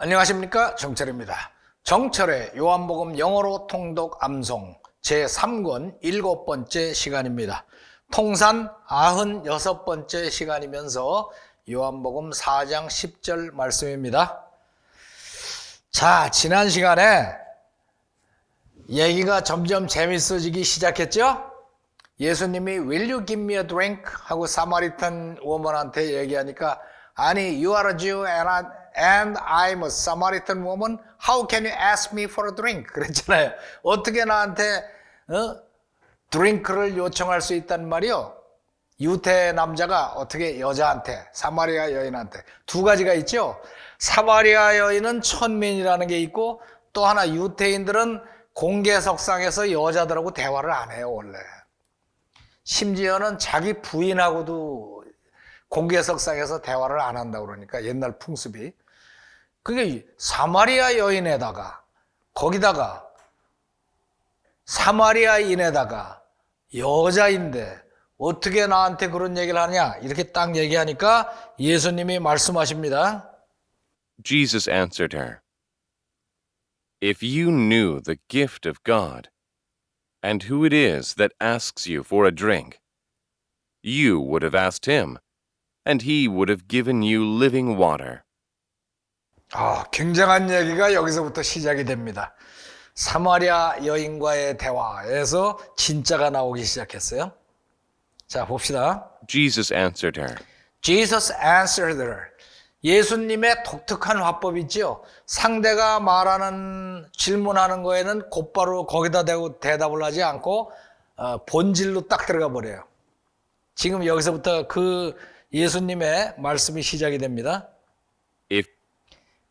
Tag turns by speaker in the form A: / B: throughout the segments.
A: 안녕하십니까 정철입니다. 정철의 요한복음 영어로 통독 암송 제3권 일곱 번째 시간입니다. 통산 96번째 시간이면서 요한복음 4장 10절 말씀입니다. 자, 지난 시간에 얘기가 점점 재밌어지기 시작했죠? 예수님이 Will you give me a drink? 하고 사마리탄 워먼한테 얘기하니까 아니, you are a Jew and, I, and I'm a Samaritan woman. How can you ask me for a drink? 그랬잖아요. 어떻게 나한테 어? 드링크를 요청할 수 있단 말이요? 유태 남자가 어떻게 여자한테 사마리아 여인한테 두 가지가 있죠. 사마리아 여인은 천민이라는 게 있고 또 하나 유태인들은 공개석상에서 여자들하고 대화를 안 해요 원래. 심지어는 자기 부인하고도 공개석상에서 대화를 안 한다고 그러니까 옛날 풍습이. 그게 사마리아 여인에다가 거기다가 사마리아인에다가 여자인데 어떻게 나한테 그런 얘기를 하냐 이렇게 딱 얘기하니까 예수님이 말씀하십니다.
B: Jesus answered her, If you knew the gift of God, and who it is that asks you for a drink, you would have asked him, and he would have given you living water.
A: 아, 굉장한 얘기가 여기서부터 시작이 됩니다. 사마리아 여인과의 대화에서 진짜가 나오기 시작했어요. 자, 봅시다.
B: Jesus answered her,
A: Jesus answered her. 예수님의 독특한 화법이 있죠. 상대가 말하는 질문하는 거에는 곧바로 거기다 대고 대답을 하지 않고 어, 본질로 딱 들어가 버려요. 지금 여기서부터 그 예수님의 말씀이 시작이 됩니다.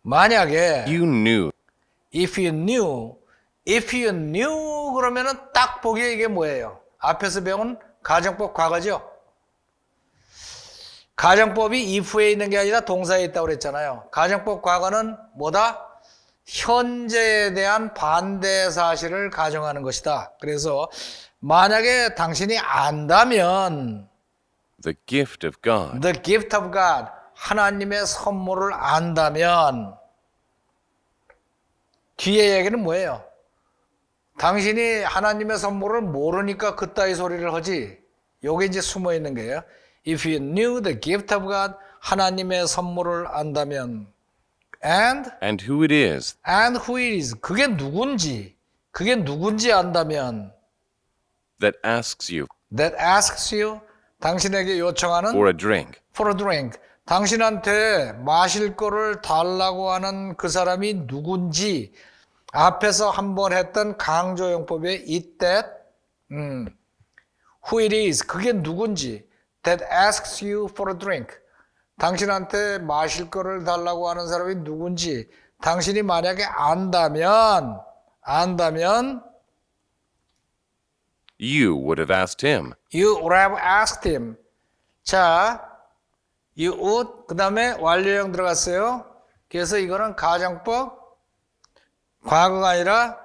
A: 만약에
B: you knew
A: if you knew, if you knew 그러면은 딱 보기에 이게 뭐예요? 앞에서 배운 가정법 과거죠. 가정법이 if에 있는 게 아니라 동사에 있다고 그랬잖아요. 가정법 과거는 뭐다? 현재에 대한 반대 사실을 가정하는 것이다. 그래서 만약에 당신이 안다면
B: the gift of God,
A: the gift of God 하나님의 선물을 안다면 뒤에 얘기는 뭐예요? 당신이 하나님의 선물을 모르니까 그따위 소리를 하지. 요게 이제 숨어 있는 거예요. If you knew the gift of God, 하나님의 선물을 안다면, and
B: and who it is
A: and who it is, 그게 누군지, 그게 누군지 안다면,
B: that asks you
A: that asks you, 당신에게 요청하는
B: for a drink,
A: for a drink. 당신한테 마실 거를 달라고 하는 그 사람이 누군지 앞에서 한번 했던 강조용법에 it that 음, who it is 그게 누군지 that asks you for a drink 당신한테 마실 거를 달라고 하는 사람이 누군지 당신이 만약에 안다면 안다면
B: you would have asked him,
A: You would have asked him. 자, you would, 그 다음에 완료형 들어갔어요. 그래서 이거는 가정법, 과거가 아니라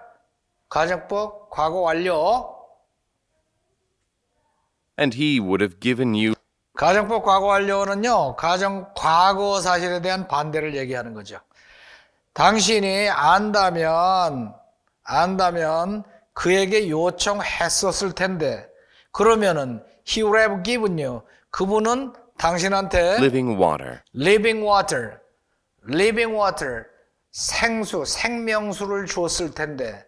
A: 가정법, 과거 완료.
B: and he would have given you
A: 가정법 과거 완료는요, 가정 과거 사실에 대한 반대를 얘기하는 거죠. 당신이 안다면, 안다면 그에게 요청했었을 텐데, 그러면은 he would have given you. 그분은 당신한테
B: living water.
A: living water, living water, 생수, 생명수를 줬을 텐데,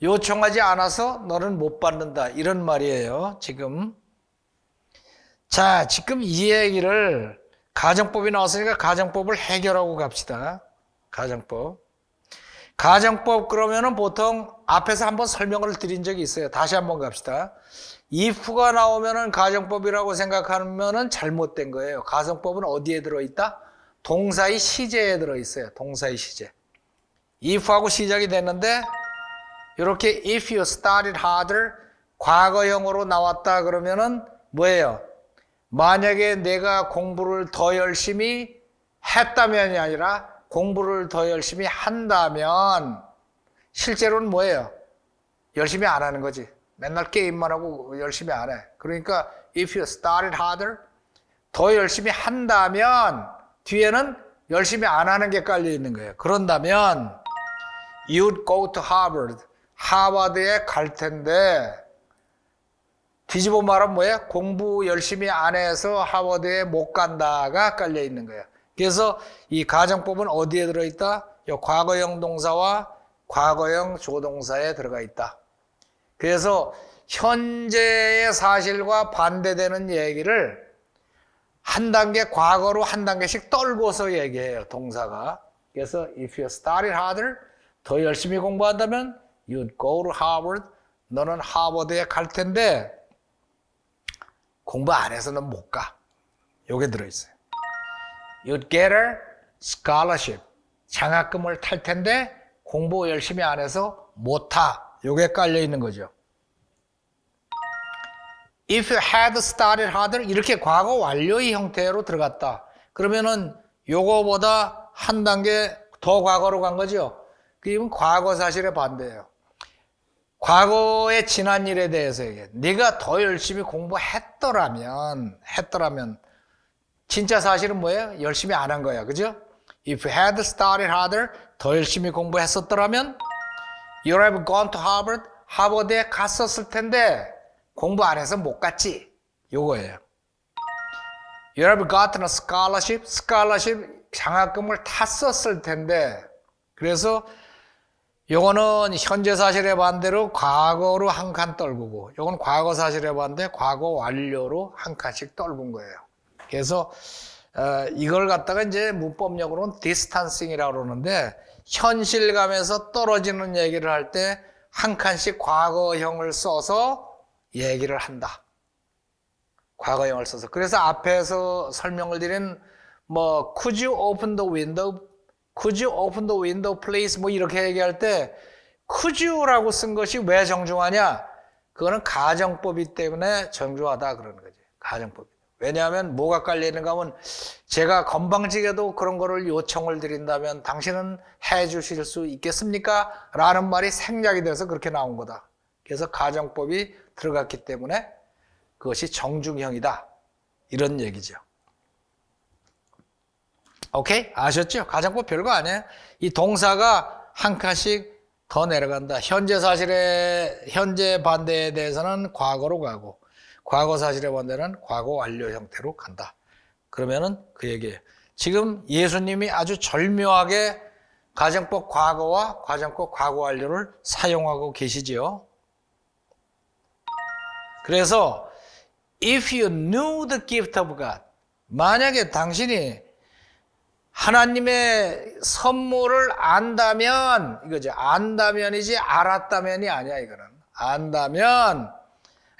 A: 요청하지 않아서 너는 못 받는다. 이런 말이에요, 지금. 자, 지금 이 얘기를 가정법이 나왔으니까 가정법을 해결하고 갑시다. 가정법. 가정법 그러면은 보통 앞에서 한번 설명을 드린 적이 있어요. 다시 한번 갑시다. If가 나오면은 가정법이라고 생각하면은 잘못된 거예요. 가정법은 어디에 들어있다? 동사의 시제에 들어있어요. 동사의 시제. if하고 시작이 됐는데 이렇게 if you started harder 과거형으로 나왔다 그러면은 뭐예요? 만약에 내가 공부를 더 열심히 했다면이 아니라 공부를 더 열심히 한다면 실제로는 뭐예요? 열심히 안 하는 거지. 맨날 게임만 하고 열심히 안 해. 그러니까 if you started harder 더 열심히 한다면 뒤에는 열심히 안 하는 게 깔려 있는 거예요. 그런다면 you'd go to Harvard. 하버드에 갈 텐데 뒤집어 말하면 뭐예요? 공부 열심히 안 해서 하버드에 못 간다가 깔려 있는 거예요. 그래서 이 가정법은 어디에 들어 있다? 요 과거형 동사와 과거형 조동사에 들어가 있다. 그래서 현재의 사실과 반대되는 얘기를 한 단계 과거로 한 단계씩 떨고서 얘기해요, 동사가. 그래서 if you study harder, 더 열심히 공부한다면 you'd go to Harvard. 너는 하버드에 갈 텐데 공부 안 해서는 못 가. 요게 들어 있어요. You'd get a scholarship. 장학금을 탈 텐데 공부 열심히 안 해서 못 타. 요게 깔려 있는 거죠. If you had studied harder 이렇게 과거 완료의 형태로 들어갔다. 그러면은 요거보다 한 단계 더 과거로 간 거죠. 그러면 과거 사실의 반대예요. 과거의 지난 일에 대해서 얘기해. 네가 더 열심히 공부했더라면 했더라면 진짜 사실은 뭐예요? 열심히 안 한 거야. 그죠? If you had studied harder 더 열심히 공부했었더라면 you have gone to Harvard 하버드에 갔었을 텐데 공부 안 해서 못 갔지. 요거예요. You have gotten a scholarship. scholarship 장학금을 탔었을 텐데 그래서 요거는 현재 사실의 반대로 과거로 한 칸 떨구고 요건 과거 사실의 반대 과거 완료로 한 칸씩 떨군 거예요. 그래서 어, 이걸 갖다가 이제 문법적으로는 디스탄싱이라고 그러는데 현실감에서 떨어지는 얘기를 할 때 한 칸씩 과거형을 써서 얘기를 한다. 과거형을 써서. 그래서 앞에서 설명을 드린 뭐 could you open the window? could you open the window please? 뭐 이렇게 얘기할 때 could you라고 쓴 것이 왜 정중하냐? 그거는 가정법이 때문에 정중하다 그러는 거지. 가정법. 왜냐하면 뭐가 깔려 있는가 하면 제가 건방지게도 그런 거를 요청을 드린다면 당신은 해 주실 수 있겠습니까? 라는 말이 생략이 돼서 그렇게 나온 거다. 그래서 가정법이 들어갔기 때문에 그것이 정중형이다. 이런 얘기죠. 오케이? 아셨죠? 가정법 별거 아니에요. 이 동사가 한 칸씩 더 내려간다. 현재 사실의, 현재 반대에 대해서는 과거로 가고, 과거 사실의 반대는 과거 완료 형태로 간다. 그러면은 그 얘기예요. 지금 예수님이 아주 절묘하게 가정법 과거와 가정법 과거 완료를 사용하고 계시지요. 그래서 if you knew the gift of God 만약에 당신이 하나님의 선물을 안다면 이거죠. 안다면이지 알았다면이 아니야 이거는. 안다면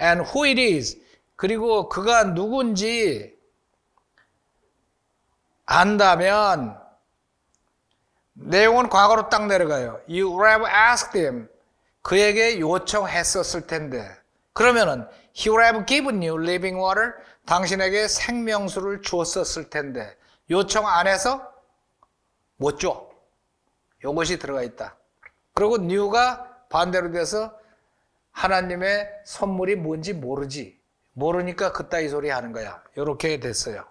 A: and who it is 그리고 그가 누군지 안다면 내용은 과거로 딱 내려가요. You have asked him. 그에게 요청했었을 텐데. 그러면은 he would have given you living water. 당신에게 생명수를 주었었을 텐데. 요청 안 해서 못 줘. 요것이 들어가 있다. 그리고 new가 반대로 돼서 하나님의 선물이 뭔지 모르지. 모르니까 그따위 소리 하는 거야. 요렇게 됐어요.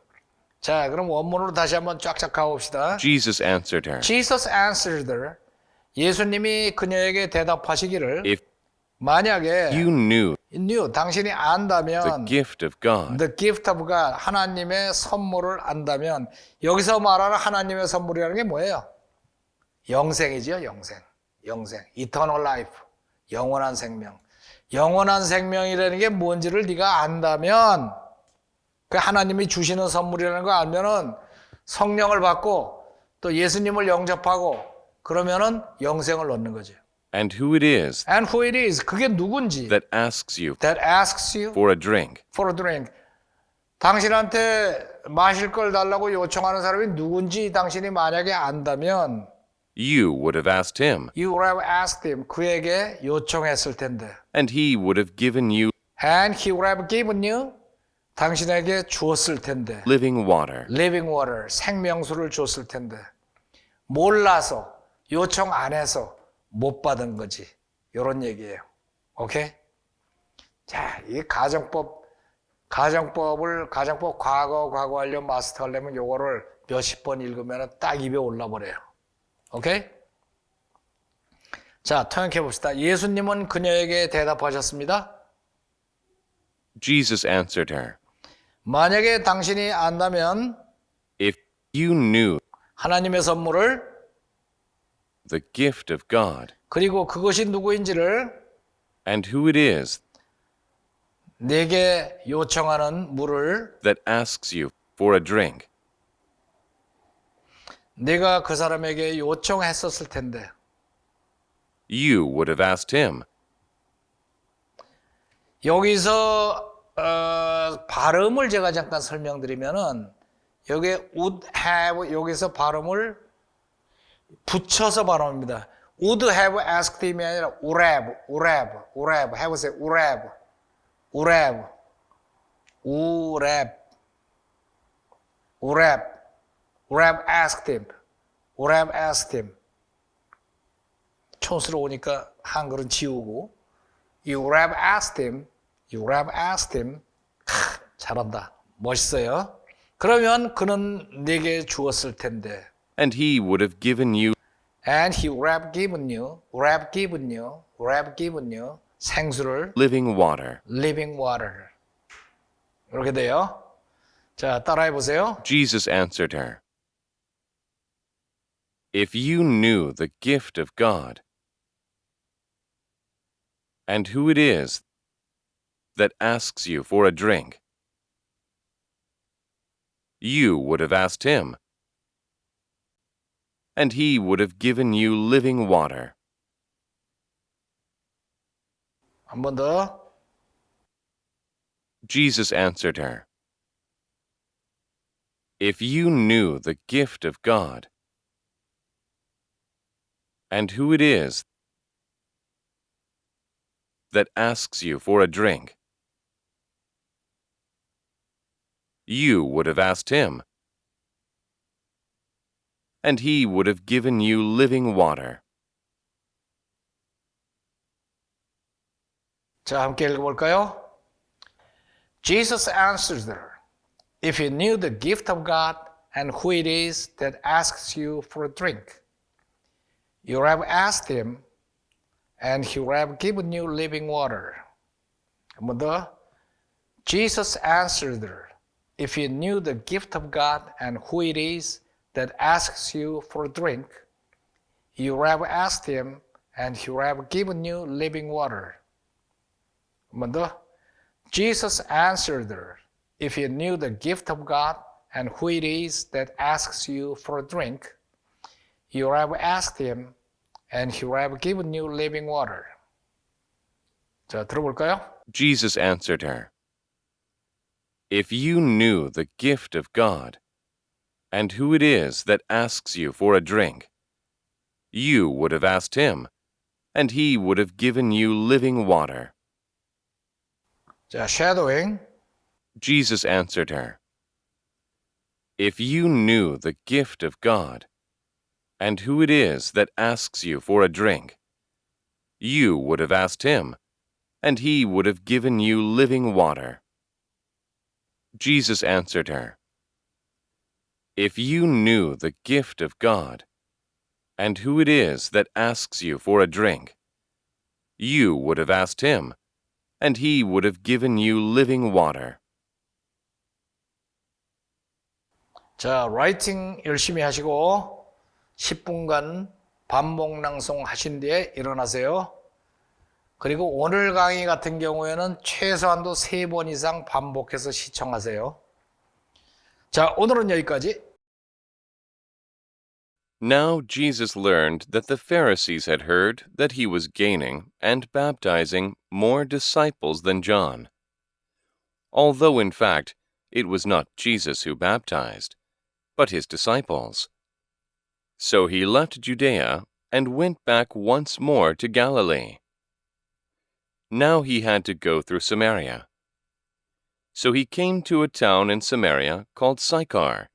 A: 자, 그럼 원문으로 다시 한번 쫙쫙 가봅시다.
B: Jesus answered her,
A: Jesus answered her. 예수님이 그녀에게 대답하시기를
B: If
A: 만약에
B: you knew
A: knew 당신이
B: the
A: 안다면
B: gift of God
A: the gift of God 하나님의 선물을 안다면 여기서 말하는 하나님의 선물이라는 게 뭐예요? 영생이죠, 영생. 영생. eternal life. 영원한 생명. 영원한 생명이라는 게 뭔지를 네가 안다면 그 하나님이 주시는 선물이라는 거 알면은 성령을 받고 또 예수님을 영접하고 그러면은 영생을 얻는 거죠.
B: and who it is
A: And who it is 그게 누군지
B: that asks you
A: that asks you
B: for a drink.
A: for a drink. 당신한테 마실 걸 달라고 요청하는 사람이 누군지 당신이 만약에 안다면
B: You would have asked him,
A: you would have asked him 그에게 요청했을 텐데
B: and he would have given you
A: and he would have given you 당신에게 주었을 텐데
B: living water.
A: living water 생명수를 줬을 텐데 몰라서 요청 안 해서 못 받은 거지 이런 얘기예요 오케이 자 이 가정법 가정법을 가정법 과거 과거 완료 마스터 하려면 요거를 몇십 번 읽으면 딱 입에 올라 버려요. 오케이? 자, 통역해 봅시다. 예수님은 그녀에게 대답하셨습니다.
B: Jesus answered her,
A: 만약에 당신이 안다면
B: If you knew
A: 하나님의 선물을
B: the gift of God
A: 그리고 그것이 누구인지를
B: and who it is
A: 내게 요청하는 물을
B: that asks you for a drink,
A: 내가 그 사람에게 요청했었을 텐데
B: you would have asked him.
A: 여기서 어, 발음을 제가 잠깐 설명드리면은 여기 would have 여기서 발음을 붙여서 발음합니다. would have asked him이 아니라 would have, would have, would have, 해보세요. would have, would have, would have, would have, would have asked him, would have asked him. 촌스러우니까 한글은 지우고 You would have asked him. You would have asked him. 크, 잘한다. 멋있어요. 그러면 그는 내게 주었을 텐데.
B: and he would have given you
A: And he would have given you, would have given you, would have given you 생수를
B: living water.
A: living water. 이렇게 돼요. 자, 따라해 보세요.
B: Jesus answered her, If you knew the gift of God and who it is that asks you for a drink, you would have asked him, and he would have given you living water.
A: 한 번 더.
B: Jesus answered her, If you knew the gift of God and who it is that asks you for a drink, you would have asked him, and he would have given you living water.
A: 자, 함께 읽어볼까요? Jesus answers her, If you knew the gift of God and who it is that asks you for a drink, you have asked him, and he will have given you living water. Mother, Jesus answered her, If you knew the gift of God and who it is that asks you for drink, you have asked him, and he will have given you living water. Mother, Jesus answered her, If you knew the gift of God and who it is that asks you for drink, you have asked him, and he would have given you living water. 자, 들어볼까요?
B: Jesus answered her, If you knew the gift of God and who it is that asks you for a drink, you would have asked him, and he would have given you living water.
A: 자, shadowing.
B: Jesus answered her, If you knew the gift of God and who it is that asks you for a drink, you would have asked him, and he would have given you living water. Jesus answered her, If you knew the gift of God and who it is that asks you for a drink, you would have asked him, and he would have given you living water.
A: 자, 라이팅 열심히 하시고 10분간 반복 낭송 하신 뒤에 일어나세요. 그리고 오늘 강의 같은 경우에는 최소한도 3번 이상 반복해서 시청하세요. 자, 오늘은 여기까지.
B: Now Jesus learned that the Pharisees had heard that he was gaining and baptizing more disciples than John. Although, in fact, it was not Jesus who baptized, but his disciples. So he left Judea and went back once more to Galilee. Now he had to go through Samaria. So he came to a town in Samaria called Sychar,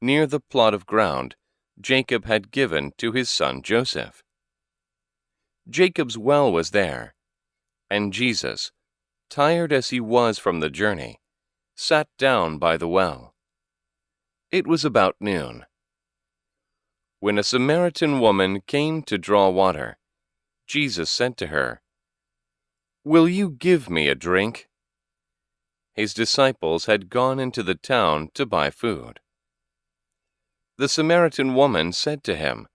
B: near the plot of ground Jacob had given to his son Joseph. Jacob's well was there, and Jesus, tired as he was from the journey, sat down by the well. It was about noon. When a Samaritan woman came to draw water, Jesus said to her, Will you give me a drink? His disciples had gone into the town to buy food. The Samaritan woman said to him,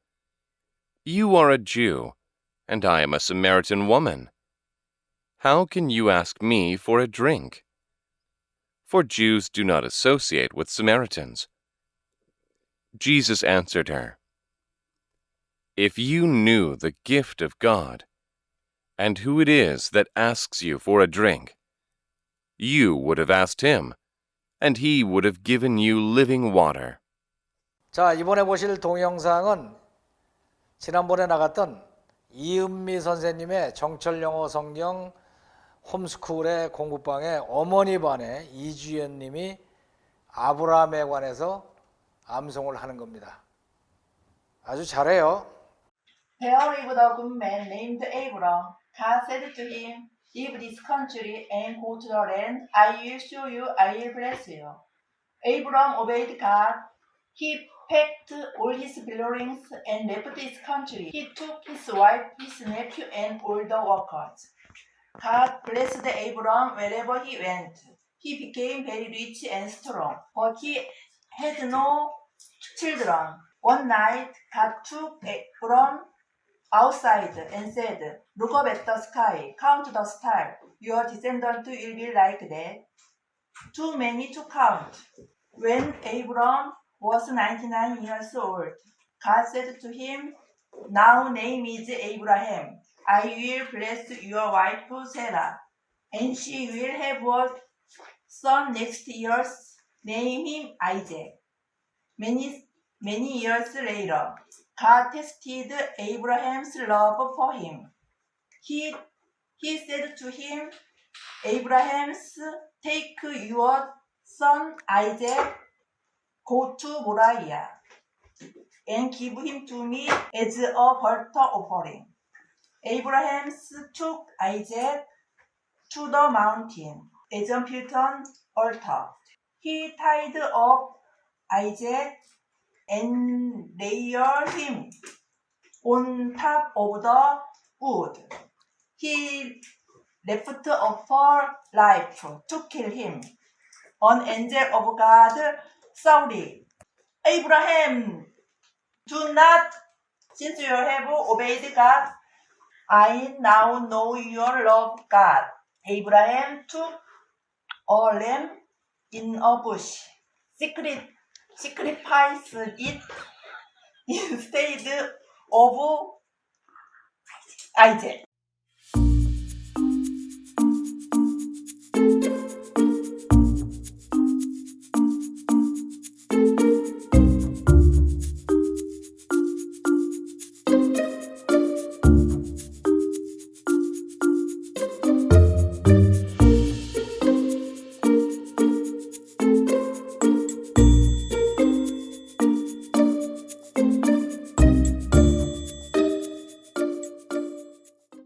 B: You are a Jew, and I am a Samaritan woman. How can you ask me for a drink? For Jews do not associate with Samaritans. Jesus answered her, If you knew the gift of God, and who it is that asks you for a drink, you would have asked him, and he would have given you living water.
A: 자, 이번에 보실 동영상은 지난번에 나갔던 이은미 선생님의 정철 영어 성경 홈스쿨의 공부방에 어머니 반에 이주연 님이 아브라함에 관해서 암송을 하는 겁니다. 아주 잘해요.
C: There lived a good man named Abram. God said to him, Leave this country and go to the land I will show you, I will bless you. Abram obeyed God. He packed all his belongings and left his country. He took his wife, his nephew, and all the workers. God blessed Abram wherever he went. He became very rich and strong, but he had no children. One night, God took Abram outside and said, Look up at the sky, count the stars. Your descendant will be like that. Too many to count. When Abram was 99 years old, God said to him, Now name is Abraham. I will bless your wife Sarah, and she will have a son next year. Name him Isaac. Many, many years later, God tested Abraham's love for him. He, he said to him, Abraham, take your son Isaac, go to Moriah, and give him to me as a burnt offering. Abraham took Isaac to the mountain as a built an altar. He tied up Isaac and layered him on top of the wood. He left a far life to kill him. An angel of God shouted, Abraham, do not, since you have obeyed God, I now know your love, God. Abraham took a lamb in a bush, secret, sacrificed it instead of Isaac.